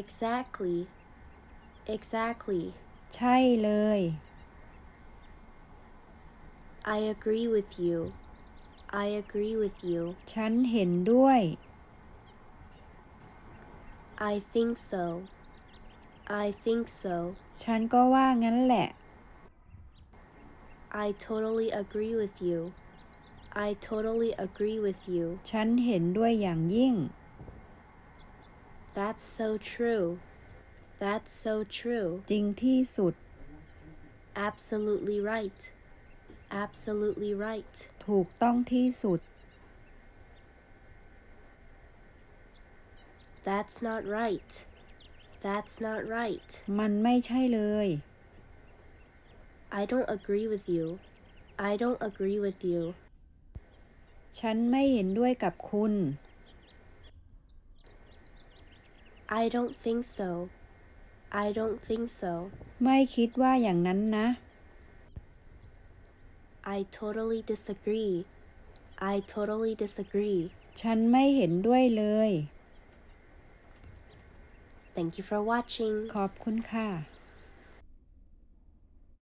Exactly. Exactly. ใช่เลย I agree with you. I agree with you. ฉันเห็นด้วย I think so. I think so. ฉันก็ว่างั้นแหละ I totally agree with you. I totally agree with you. ฉันเห็นด้วยอย่างยิ่ง That's so true. That's so true. จริงที่สุด Absolutely right. Absolutely right. ถูกต้องที่สุด That's not right. That's not right. มันไม่ใช่เลย I don't agree with you. I don't agree with you. ฉันไม่เห็นด้วยกับคุณ I don't think so. I don't think so. ไม่คิดว่าอย่างนั้นนะ I totally disagree. I totally disagree. ฉันไม่เห็นด้วยเลย Thank you for watching. ขอบคุณค่ะ